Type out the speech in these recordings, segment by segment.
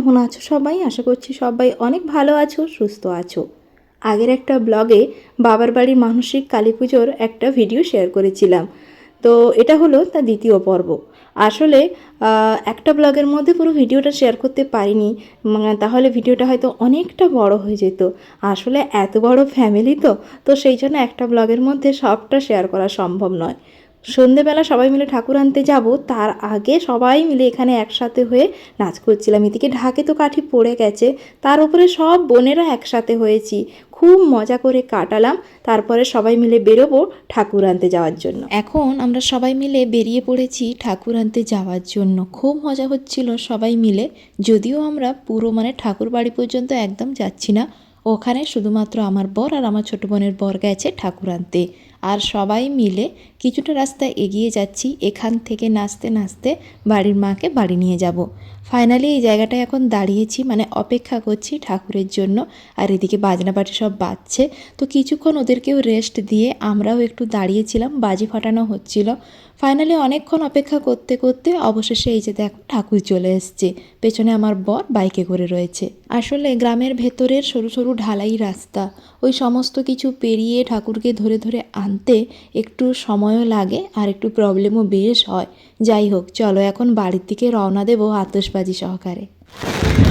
কেমন আছো সবাই? আশা করছি সবাই অনেক ভালো আছো সুস্থ আছো। আগের একটা ব্লগে বাবার বাড়ির মানসিক কালী পুজোর একটা ভিডিও শেয়ার করেছিলাম। তো এটা হলো তার দ্বিতীয় পর্ব। আসলে একটা ব্লগের মধ্যে পুরো ভিডিওটা শেয়ার করতে পারিনি উম, তাহলে ভিডিওটা হয়তো অনেকটা বড় হয়ে যেত। আসলে এত বড় ফ্যামিলি তো তো সেই জন্য একটা ব্লগের মধ্যে সবটা শেয়ার করা সম্ভব নয়। সন্ধেবেলা সবাই মিলে ঠাকুর আনতে যাব, তার আগে সবাই মিলে এখানে একসাথে হয়ে নাচ করছিলাম। এদিকে ঢাকে তো কাঠি পড়ে গেছে, তার উপরে সব বোনেরা একসাথে হয়েছি। খুব মজা করে কাটালাম, তারপরে সবাই মিলে বেরোবো ঠাকুর আনতে যাওয়ার জন্য। এখন আমরা সবাই মিলে বেরিয়ে পড়েছি ঠাকুর আনতে যাওয়ার জন্য। খুব মজা হচ্ছিল সবাই মিলে, যদিও আমরা পুরো মানে ঠাকুর বাড়ি পর্যন্ত একদম যাচ্ছি না। ওখানে শুধুমাত্র আমার বর আর আমার ছোটো বোনের বর গেছে ঠাকুর আনতে। আর সবাই মিলে কিছুটা রাস্তা এগিয়ে যাচ্ছি, এখান থেকে নাচতে নাচতে বাড়ির মাকে বাড়ি নিয়ে যাব। ফাইনালি এই জায়গাটায় এখন দাঁড়িয়েছি মানে অপেক্ষা করছি ঠাকুরের জন্য। আর এদিকে বাজনা পাটি সব বাজছে। তো কিছুক্ষণ ওদেরকেও রেস্ট দিয়ে আমরাও একটু দাঁড়িয়েছিলাম, বাজি ফাটানো হচ্ছিল। ফাইনালি অনেকক্ষণ অপেক্ষা করতে করতে অবশেষে এই যে দেখো, ঠাকুর চলে এসছে। পেছনে আমার বর বাইকে করে রয়েছে। আসলে গ্রামের ভেতরের সরু সরু ঢালাই রাস্তা। ওই সমস্ত কিছু পেরিয়ে ঠাকুরকে ধরে ধরে আনতে একটু সময়ও লাগে আর একটু প্রবলেমও বেশ হয়। যাই হোক, চলো এখন বাড়ির দিকে রওনা দেবো আতসবাজি সহকারে ঠাকুরকে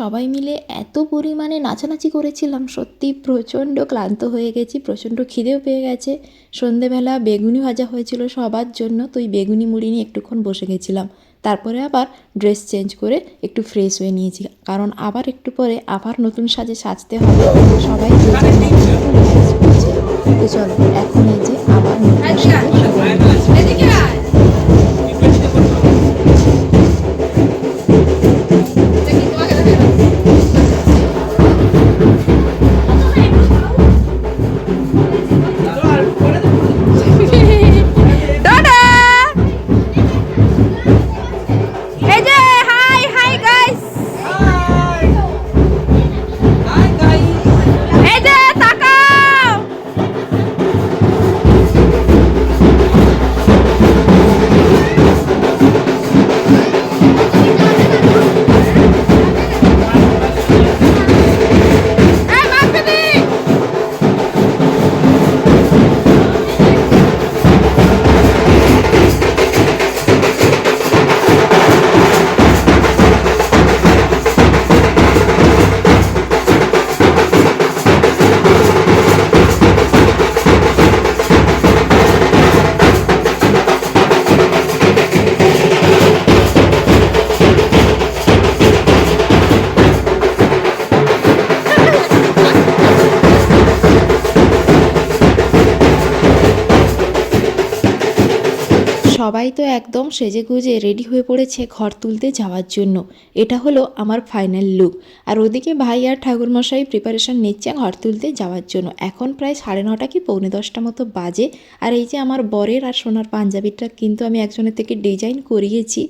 সবাই মিলে এত পরিমাণে নাচানাচি করেছিলাম সত্যি প্রচণ্ড ক্লান্ত হয়ে গেছি প্রচণ্ড খিদেও পেয়ে গেছে। সন্ধেবেলা বেগুনি ভাজা হয়েছিল সবার জন্য তো ওই বেগুনি মুড়ি নিয়ে একটুক্ষণ বসে গেছিলাম। তারপরে আবার ড্রেস চেঞ্জ করে একটু ফ্রেশ হয়ে নিয়েছি কারণ আবার একটু পরে আবার নতুন সাজে সাজতে হবে সবাই। তো চলো এখন এই যে আবার নতুন সাজে সবাই তো একদম সেজে গুজে রেডি হয়ে পড়েছে ঘর তুলতে যাওয়ার জন্য। এটা হলো আমার ফাইনাল লুক। আর ওদিকে ভাই আর ঠাকুরমশাই প্রিপারেশন নিচ্ছে ঘর তুলতে যাওয়ার জন্য। এখন প্রায় সাড়ে নটা কি পৌনে দশটা মতো বাজে। আর এই যে আমার বরের আর সোনার পাঞ্জাবিটা কিন্তু আমি একজনের থেকে ডিজাইন করিয়েছি।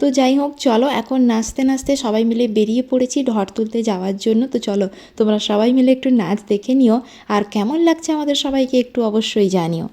তো যাই হোক, চলো এখন নাচতে নাচতে সবাই মিলে বেরিয়ে পড়েছি ঘর তুলতে যাওয়ার জন্য। তো চলো, তোমরা সবাই মিলে একটু নাচ দেখে নিও। আর কেমন লাগছে আমাদের সবাইকে একটু অবশ্যই জানিও।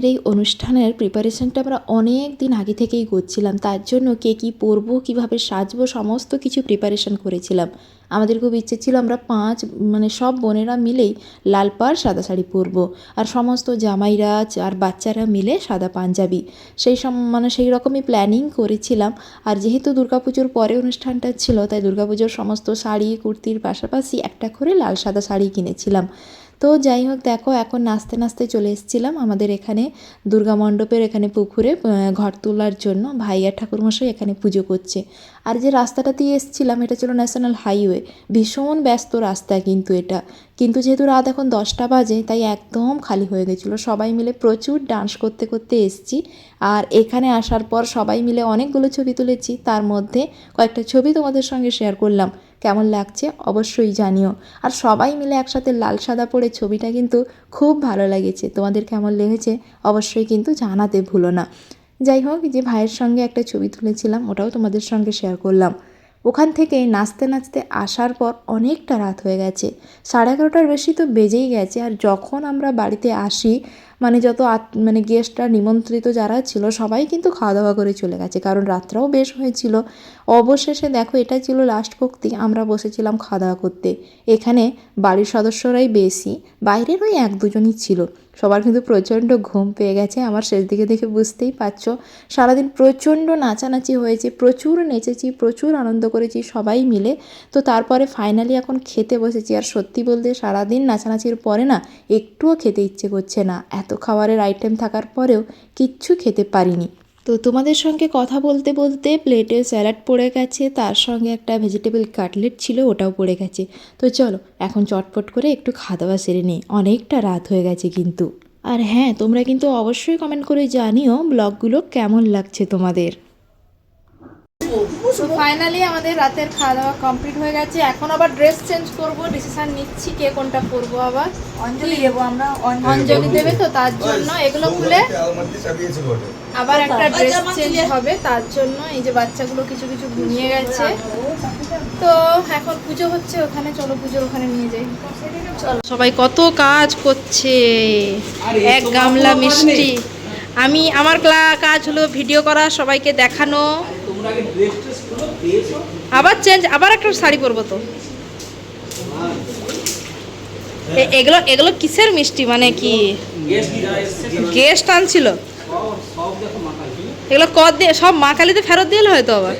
বাবার এই অনুষ্ঠানের প্রিপারেশনটা আমরা অনেক দিন আগে থেকেই করছিলাম। তার জন্য কে কী পরবো, কীভাবে সাজবো, সমস্ত কিছু প্রিপারেশন করেছিলাম। আমাদের খুব ইচ্ছে ছিল আমরা পাঁচ মানে সব বোনেরা মিলেই লাল পাড়, সাদা শাড়ি পরবো। আর সমস্ত জামাইরা আর বাচ্চারা মিলে সাদা পাঞ্জাবি। সেই সম মানে সেই রকমই প্ল্যানিং করেছিলাম। আর যেহেতু দুর্গাপুজোর পরে অনুষ্ঠানটা ছিল, তাই দুর্গাপুজোর সমস্ত শাড়ি, কুর্তির পাশাপাশি একটা করে লাল সাদা শাড়ি কিনেছিলাম। তো যাই হোক, দেখো এখন নাচতে নাচতে চলে এসেছিলাম আমাদের এখানে দুর্গা মণ্ডপের এখানে পুকুরে ঘর তোলার জন্য। ভাইয়া ঠাকুরমশাই এখানে পুজো করছে। আর যে রাস্তাটা দিয়ে এসেছিলাম, এটা ছিল ন্যাশনাল হাইওয়ে। ভীষণ ব্যস্ত রাস্তা কিন্তু এটা। কিন্তু যেহেতু রাত এখন দশটা বাজে, তাই একদম খালি হয়ে গেছিল। সবাই মিলে প্রচুর ডান্স করতে করতে এসেছি। আর এখানে আসার পর সবাই মিলে অনেকগুলো ছবি তুলেছি। তার মধ্যে কয়েকটা ছবি তোমাদের সঙ্গে শেয়ার করলাম। কেমন লাগছে অবশ্যই জানিও। আর সবাই মিলে একসাথে লাল সাদা পরে ছবিটা কিন্তু খুব ভালো লেগেছে। তোমাদের কেমন লেগেছে অবশ্যই কিন্তু জানাতে ভুলো না। যাই হোক যে ভাইয়ের সঙ্গে একটা ছবি তুলেছিলাম, ওটাও তোমাদের সঙ্গে শেয়ার করলাম। ওখান থেকে নাচতে নাচতে আসার পর অনেকটা রাত হয়ে গেছে। সাড়ে এগারোটার বেশি তো বেজেই গেছে। আর যখন আমরা বাড়িতে আসি মানে যত মানে গেস্টরা নিমন্ত্রিত যারা ছিল, সবাই কিন্তু খাওয়া দাওয়া করে চলে গেছে। কারণ রাতটাও বেশ হয়েছিল। অবশেষে দেখো, এটা ছিল লাস্ট ভক্তি, আমরা বসেছিলাম খাওয়া দাওয়া করতে। এখানে বাড়ির সদস্যরাই বেশি, বাইরের ওই এক দুজনই ছিল। সবার কিন্তু প্রচণ্ড ঘুম পেয়ে গেছে, আমার শেষ দিকে দেখে বুঝতেই পারছ। সারাদিন প্রচণ্ড নাচানাচি হয়েছে, প্রচুর নেচেছি, প্রচুর আনন্দ করেছি সবাই মিলে। তো তারপরে ফাইনালি এখন খেতে বসেছি। আর সত্যি বলতে সারাদিন নাচানাচির পরে না, একটুও খেতে ইচ্ছে করছে না। এত খাবারের আইটেম থাকার পরেও কিচ্ছু খেতে পারিনি। তো তোমাদের সঙ্গে কথা বলতে বলতে প্লেটে স্যালাড পড়ে গেছে, তার সঙ্গে একটা ভেজিটেবল কাটলেট ছিল, ওটাও পড়ে গেছে। তো চলো, এখন চটপট করে একটু খাওয়া দাওয়া সেরে নিই। অনেকটা রাত হয়ে গেছে কিন্তু। আর হ্যাঁ তোমরা কিন্তু অবশ্যই কমেন্ট করে জানিও ব্লগগুলো কেমন লাগছে তোমাদের। তো ফাইনালি আমাদের রাতের খাওয়া দাওয়া কমপ্লিট হয়ে গেছে। এখন আবার ড্রেস চেঞ্জ করব ডিসিশন নিচ্ছি কে কোনটা পরবো আবার। অঞ্জলি দেবো আমরা অঞ্জলি দেবে। তো তার জন্য এগুলো খুলে আবার একটা ড্রেস চেঞ্জ হবে তার জন্য এই যে বাচ্চাগুলো কিছু কিছু ঘুমিয়ে গেছে। তো এখন পুজো হচ্ছে ওখানে চলো পুজোর ওখানে নিয়ে যাই। চলো। সবাই কত কাজ করছে এক গামলা মিষ্টি। আমি আমার কাজ হলো ভিডিও করা সবাইকে দেখানো। আবার চেঞ্জ আবার একটা শাড়ি পরবো তো। এ- এগুলো এগুলো কিসের মিষ্টি মানে কি? গেস্ট আনছিল। এগুলো কদ দিয়ে সব মা কালীতে ফেরত দিলে হয়তো আবার।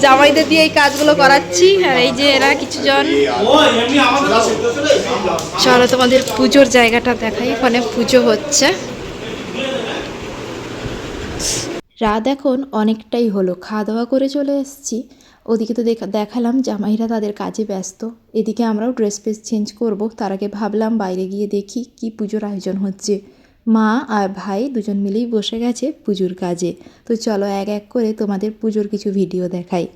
জামাইদের দিয়ে এই কাজগুলো করাচ্ছি আর এই যে এরা কিছু জন চলো তোমাদের পুজোর জায়গাটা দেখাই ওখানে পুজো হচ্ছে। রাত এখন অনেকটাই হলো খাওয়া দাওয়া করে চলে এসেছি। ওদিকে তো দেখা, দেখালাম জামাইরা তাদের কাজে ব্যস্ত। এদিকে আমরাও ড্রেস পেস চেঞ্জ করব, তার আগে ভাবলাম বাইরে গিয়ে দেখি কি পুজোর আয়োজন হচ্ছে। মা আর ভাই দুজন মিলেই বসে গেছে পুজোর কাজে। তো চলো এক এক করে তোমাদের পুজোর কিছু ভিডিও দেখাই।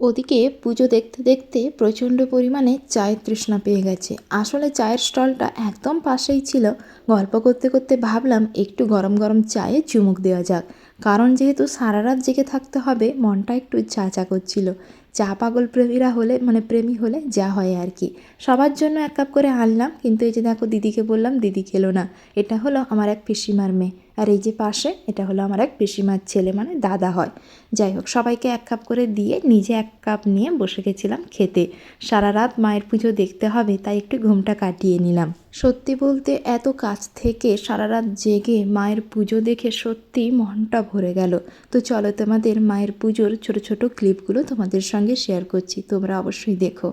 ওদিকে পুজো দেখতে দেখতে প্রচণ্ড পরিমাণে চায়ের তৃষ্ণা পেয়ে গেছে। আসলে চায়ের স্টলটা একদম পাশেই ছিল। গল্প করতে করতে ভাবলাম একটু গরম গরম চায়ে চুমুক দেওয়া যাক। কারণ যেহেতু সারা রাত জেগে থাকতে হবে, মনটা একটু চা চা করছিল। চা পাগল প্রেমীরা হলে মানে প্রেমী হলে যা হয় আর কি। সবার জন্য এক কাপ করে আনলাম, কিন্তু এই যে দেখো দিদিকে বললাম, দিদি খেলো না। এটা হলো আমার এক পিসিমার মেয়ে। আর এই যে পাশে, এটা হলো আমার এক পিসিমার ছেলে মানে দাদা হয়। যাই হোক, সবাইকে এক কাপ করে দিয়ে নিজে এক কাপ নিয়ে বসে গেছিলাম খেতে। সারা রাত মায়ের পুজো দেখতে হবে, তাই একটু ঘুমটা কাটিয়ে নিলাম। সত্যি বলতে এত কাছ থেকে সারা রাত জেগে মায়ের পুজো দেখে সত্যি মনটা ভরে গেল। তো চলো তোমাদের মায়ের পুজোর ছোট ছোট ক্লিপগুলো তোমাদের সঙ্গে শেয়ার করছি, তোমরা অবশ্যই দেখো।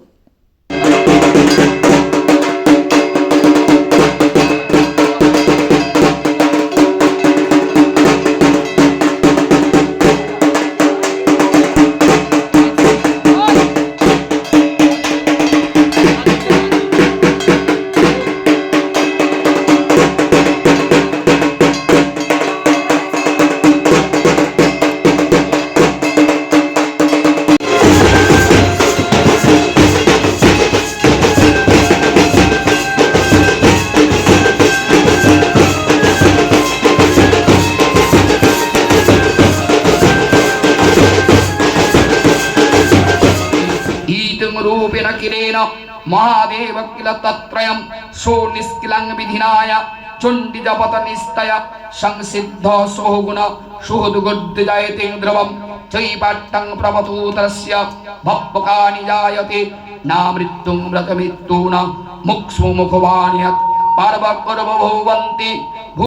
ত্রিত্বেন মহাদেব কিল তত্ত্রয়ম সুনিষ্কিলং বিধিনায় চণ্ডী নিস্তয় সংসিদ্ধ সোহগুণ সুহদুগুদ্ধ জায়তে চৈপাট্টং প্রবতূতস্য ভব্বকানি জায়তে না মৃত্যুং মৃত মৃত্যু ভুবন্তি ভূ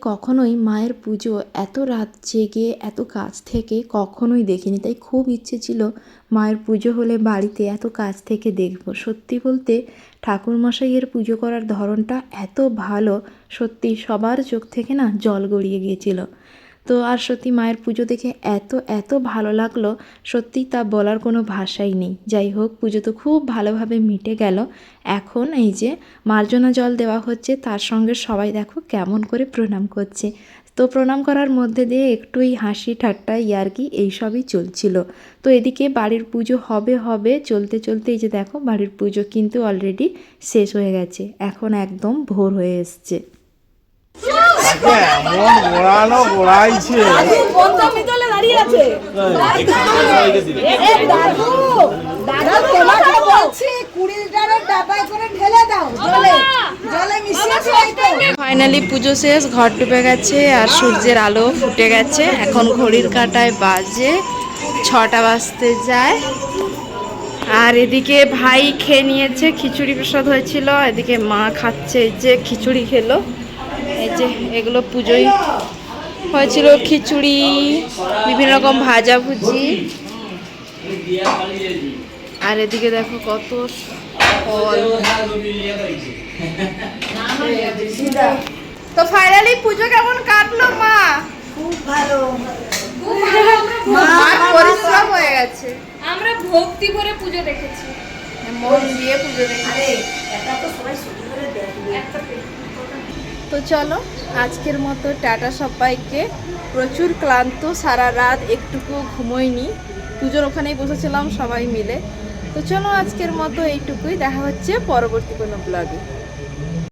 কখনোই মায়ের পুজো এত রাত জেগে, এত কাজ থেকে কখনোই দেখিনি। তাই খুব ইচ্ছে ছিল মায়ের পুজো হলে বাড়িতে এত কাজ থেকে দেখব। সত্যি বলতে ঠাকুরমশাইয়ের পুজো করার ধরনটা এত ভালো, সত্যি সবার চোখ থেকে না জল গড়িয়ে গিয়েছিল। তো আর সত্যি মায়ের পুজো দেখে এত এত ভালো লাগল। সত্যি তা বলার কোনো ভাষাই নেই। যাই হোক, পুজো তো খুব ভালোভাবে মিটে গেল। এখন এই যে মার্জনা জল দেওয়া হচ্ছে, তার সঙ্গে সবাই দেখো কেমন করে প্রণাম করছে। তো প্রণাম করার মধ্যে দিয়ে একটুই হাসি ঠাট্টা ইয়ার্কি এইসবই চলছিল। তো এদিকে বাড়ির পুজো হবে হবে, চলতে চলতে এই যে দেখো বাড়ির পুজো কিন্তু অলরেডি শেষ হয়ে গেছে। এখন একদম ভোর হয়ে এসছে। এমন খাই তো। ফাইনালি পুজো শেষ ঘর ডুবে গেছে আর সূর্যের আলো ফুটে গেছে। এখন ঘড়ির কাঁটায় বাজে ছটা বাজতে যায়। আর এদিকে ভাই খেয়ে নিয়েছে খিচুড়ি প্রসাদ হয়েছিল এদিকে মা খাচ্ছে যে খিচুড়ি খেলো। এই যে এগুলো পুজোই হয়েছিল খিচুড়ি বিভিন্ন রকম ভাজা ভুজি। আর এদিকে দেখো কত তো ফাইনালি পুজো কেমন কাটলো মা? খুব ভালো। পরিশ্রম হয়ে গেছে। আমরা ভক্তি ভরে পুজো দেখেছি। মন দিয়ে পুজো দেখেছি। এটা তো সবাই শুধু করে দেখবে তো চলো, আজকের মতো টাটা সবাইকে। প্রচুর ক্লান্ত, সারা রাত একটুকু ঘুমোইনি। পুজোর ওখানেই বসেছিলাম সবাই মিলে। তো চলো আজকের মতো এইটুকুই। দেখা হচ্ছে পরবর্তী কোনো ব্লগে